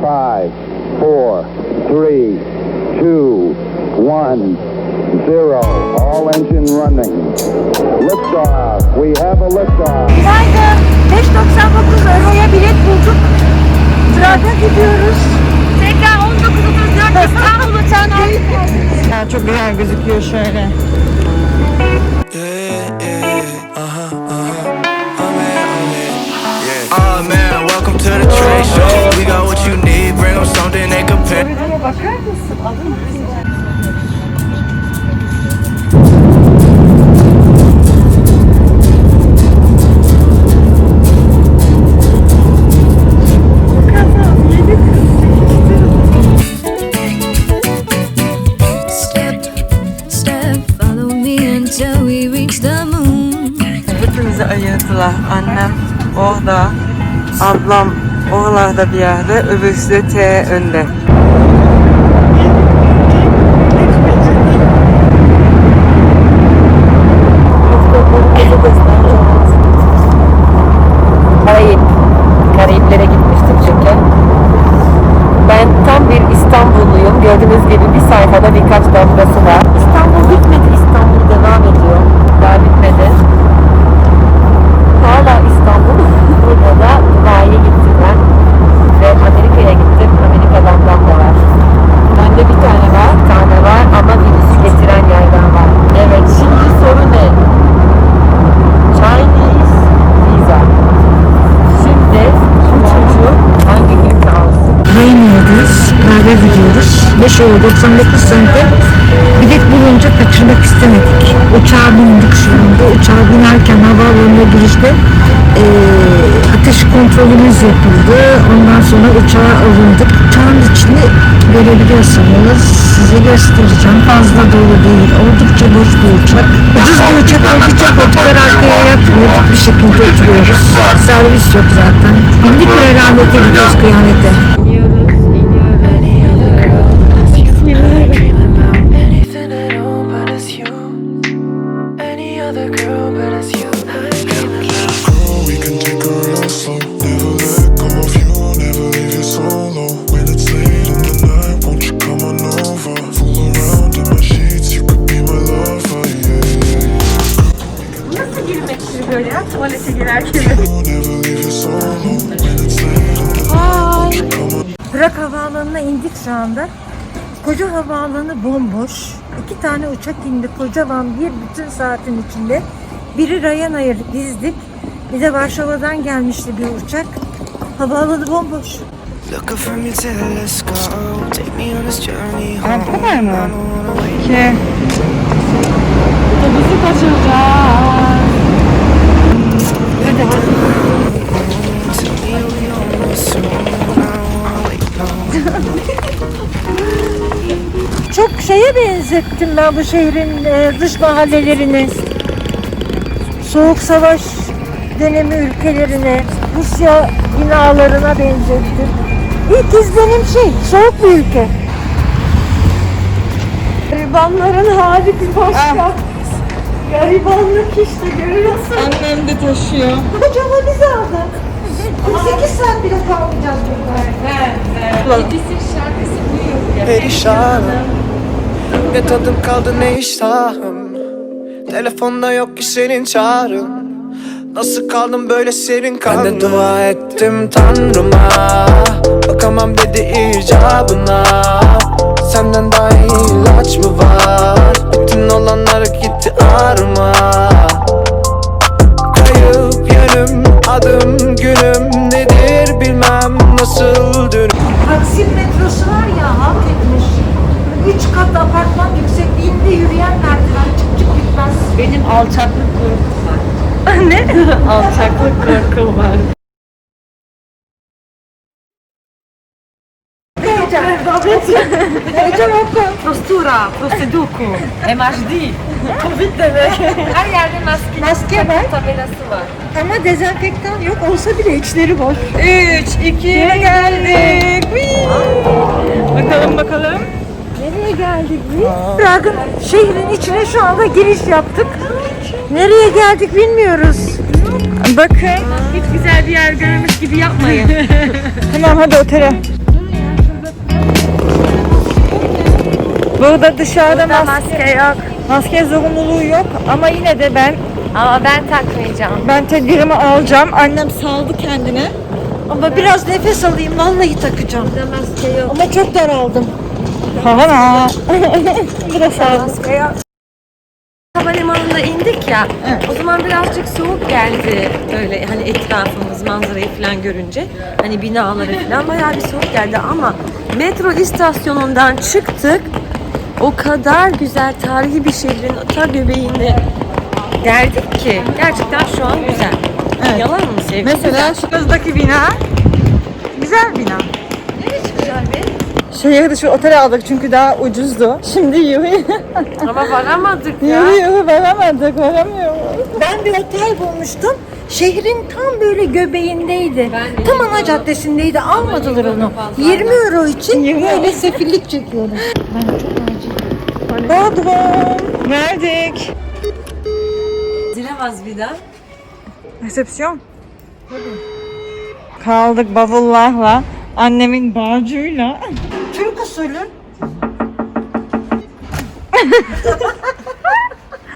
Five, four, three, two, one, zero. All engine running. Liftoff. We have a liftoff. Günaydın. 5.99 euroya bilet bulduk. Sırada gidiyoruz. Tekrar 19.34 İstanbul uçağına çok güzel gözüküyor şöyle. Reach the moon. Hepimizi ayırdılar. Annem orada, ablam oralarda bir yerde, öbürsü de T önde. capital do 99 sente. Bilet bulunca kaçırmak istemedik. Uçağa bindik şu anda. Uçağa binerken havaalanına girişte eee, ateş kontrolümüz yapıldı. Ondan sonra uçağa alındık. Uçağın içini görebiliyorsanız size göstereceğim. Fazla dolu değil. Oldukça boş bir uçak. Ucuz bir uçak olduğu için koltuklar arkaya yatmıyorduk. Bir şekilde oturuyoruz. Servis yok zaten. Bindik ve rahmete gidiyoruz kıyamete. Anything come on Prag havaalanına indik şu anda. Koca havaalanı bomboş. İki tane uçak indi kocaman bir bütün saatin içinde. Biri Ryanair bizdik. Bir de Varşova'dan gelmişti bir uçak. Havaalanı bomboş. Looking for me till let's go. Take Çok şeye benzettim ben bu şehrin e, dış mahallelerini. Soğuk savaş dönemi ülkelerine, Rusya binalarına benzettim. İlk izlenim şey, soğuk bir ülke. Garibanların hali bir başka. Garibanlık işte görüyorsun. Annem de taşıyor. Kocaman biz aldık. 48 saat bile kalmayacağız burada. Perişanım Ne tadım kaldı ne iştahım. Telefonda yok ki senin çağrın. Nasıl kaldım böyle serin kaldım Ben de dua ettim tanrıma. Bakamam dedi icabına. Senden daha iyi ilaç mı var? Bütün olanlar gitti ağrıma Kayıp yönüm adım günüm Nedir bilmem nasıl dönüm Taksim metrosu var ya halk etmiş. Üç kat apartman yüksekliğinde yürüyen merdiven çık çık bitmez. Benim alçaklık korkum var. ne? alçaklık korkum var. Postura, proseduku, MHD. Covid demek. Her yerde maske, Maske var. tabelası var. Ama dezenfektan yok olsa bile içleri boş. 3, 2, geldik. Whee! Bakalım bakalım. Nereye geldik biz? Prag'ın şehrin içine şu anda giriş yaptık. Nereye geldik bilmiyoruz. Bakın. Hiç güzel bir yer görmüş gibi yapmayın. tamam hadi otele. Burada dışarıda Burada maske, maske yok. maske zorunluluğu yok ama yine de ben Ama ben takmayacağım. ben tedbirimi alacağım. Annem saldı kendine. Ama biraz nefes alayım vallahi takacağım. Burada maske yok. Ama çok daraldım. Havana. Biraz. Maske yok. Havalimanında indik ya. O zaman birazcık soğuk geldi. Böyle hani etrafımız manzarayı falan görünce. Hani binaları falan bayağı bir soğuk geldi ama metro istasyonundan çıktık. O kadar güzel tarihi bir şehrin ta göbeğinde geldik ki gerçekten şu an güzel. Evet. Yalan mı sevgilim? Mesela şuradaki bina güzel bina. Neresi güzel be? Şehir dışı otel aldık çünkü daha ucuzdu. Şimdi yürü Ama varamadık ya. yürü yürü varamadık varamıyoruz. Ben bir otel bulmuştum. Şehrin tam böyle göbeğindeydi. Tam ana caddesindeydi. Almadılar onu. 20 euro için böyle sefillik çekiyorum. Ben çok acil. Bodrum. Verdik. Dilemez bir daha. Resepsiyon. Kaldık bavullarla. Annemin bağcıyla. Türk usulü.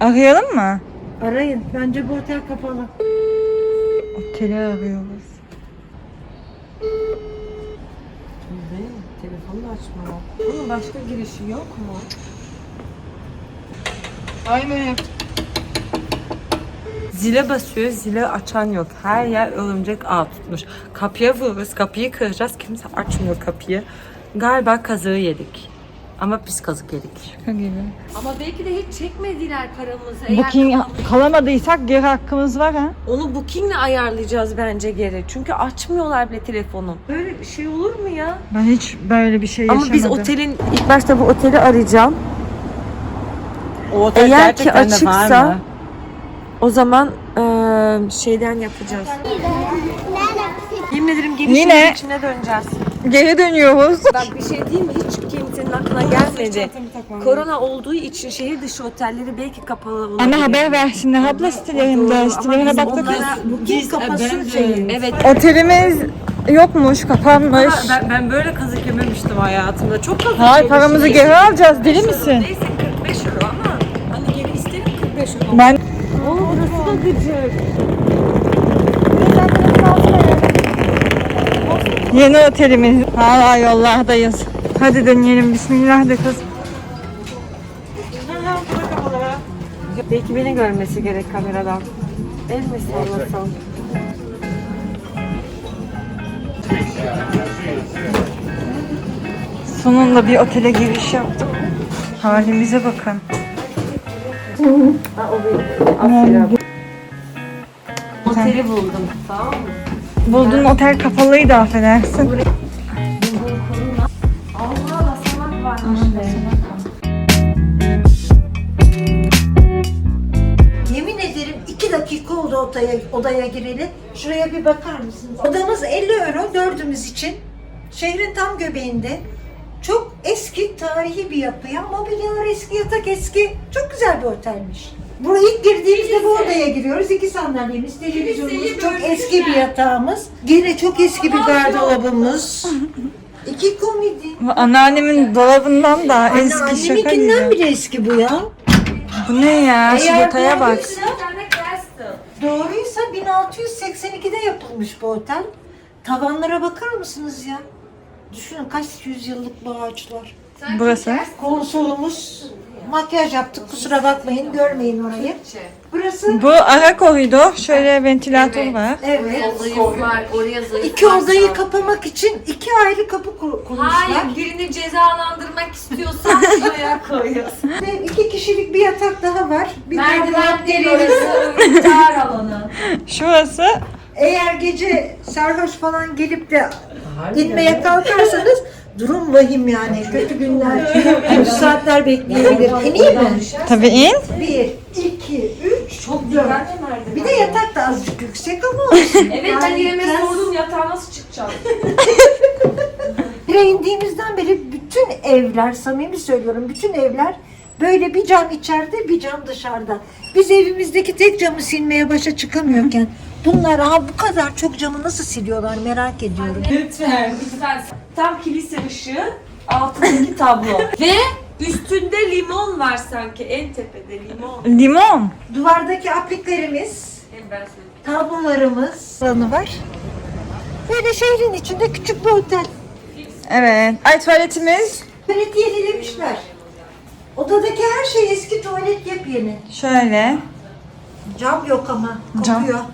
Arayalım mı? Arayın. Bence bu otel kapalı. Oteli arıyoruz. Açmıyor. Bunun başka girişi yok mu? Aynen. Zile basıyor, zile açan yok. Her yer örümcek ağ tutmuş. Kapıya vururuz, kapıyı kıracağız. Kimse açmıyor kapıyı. Galiba kazığı yedik. Ama biz kazık yedik. Ama belki de hiç çekmediler paramızı. Eğer Booking kalamadıysak geri hakkımız var ha. onu bookingle ayarlayacağız bence geri. Çünkü açmıyorlar bile telefonu. Böyle bir şey olur mu ya? Ben hiç böyle bir şey Ama yaşamadım. biz otelin ilk başta bu oteli arayacağım. O otel Eğer ki gerçekten de var açıksa mı? o zaman eee, şeyden yapacağız. Yemin ederim geri Yine- şehrin içine döneceğiz. Geri dönüyoruz. Bak bir şey diyeyim mi? Hiç aklına gelmedi. Korona olduğu için şehir dışı otelleri belki kapalı olabilir. Anne haber versinler abla sitelerinde. Ama Sitelerine baktık. Biz kapasın şeyi. Evet. Otelimiz yokmuş, kapanmış. Ben, ben böyle kazık yememiştim hayatımda. Çok kazık Hayır paramızı geri alacağız. Deli misin? Neyse 45 euro ama hani geri isterim 45 euro. Ben Oo burası da gıcık. yeni otelimiz. Hala yollardayız. Hadi dönelim. Bismillah de kız. Belki beni görmesi gerek kameradan. El mi sallasam? Sonunda bir otele giriş yaptık. Halimize bakın. Aferin. Oteli buldum. Tamam mı? Bulduğun otel kapalıydı affedersin. Allah odaya, odaya gireli. Şuraya bir bakar mısınız? Odamız 50 euro dördümüz için. Şehrin tam göbeğinde. Çok eski tarihi bir yapıya. Mobilyalar eski, yatak eski. Çok güzel bir otelmiş. Buraya ilk girdiğimizde bu odaya giriyoruz. İki sandalyemiz, televizyonumuz, çok eski bir yatağımız. Gene çok eski bir gardırobumuz. İki komedi. Anneannemin dolabından da eski şaka anneminkinden gibi. bile eski bu ya. Bu ne ya? Şu Eğer detaya bak. doğruysa- Doğruysa 1682'de yapılmış bu otel. Tavanlara bakar mısınız ya? Düşünün kaç yüzyıllık bu ağaçlar. Burası. Konsolumuz makyaj yaptık kusura bakmayın görmeyin orayı. Burası Bu ara koridor. Şöyle ventilatör var. evet. var, oraya zayıf İki odayı kapamak için iki ayrı kapı kur- kurmuşlar. Hayır, birini cezalandırmak istiyorsan şuraya koyuyorsun. Ve iki kişilik bir yatak daha var. Bir Merdiven değil deri- orası, dar alanı. Şurası Eğer gece sarhoş falan gelip de inmeye kalkarsanız durum vahim yani. Kötü günler, kötü saatler bekleyebilir. İneyim mi? tabii in. Bir, iki, çok dört. Bir de yatak da azıcık yüksek ama olsun. Evet ben Yani biraz- sordum yatağa nasıl çıkacağım? Buraya indiğimizden beri bütün evler, samimi söylüyorum, bütün evler böyle bir cam içeride, bir cam dışarıda. Biz evimizdeki tek camı silmeye başa çıkamıyorken bunlar ha bu kadar çok camı nasıl siliyorlar merak ediyorum. Lütfen. Lütfen. Tam kilise ışığı, altındaki tablo. Ve Üstünde limon var sanki en tepede limon. Limon. Duvardaki apliklerimiz, Hem ben söyleyeyim. tablolarımız alanı var. Böyle şehrin içinde küçük bir otel. Evet. Ay tuvaletimiz. Tuvalet yenilemişler. Odadaki her şey eski tuvalet yepyeni. Şöyle. Cam yok ama Cam. kokuyor.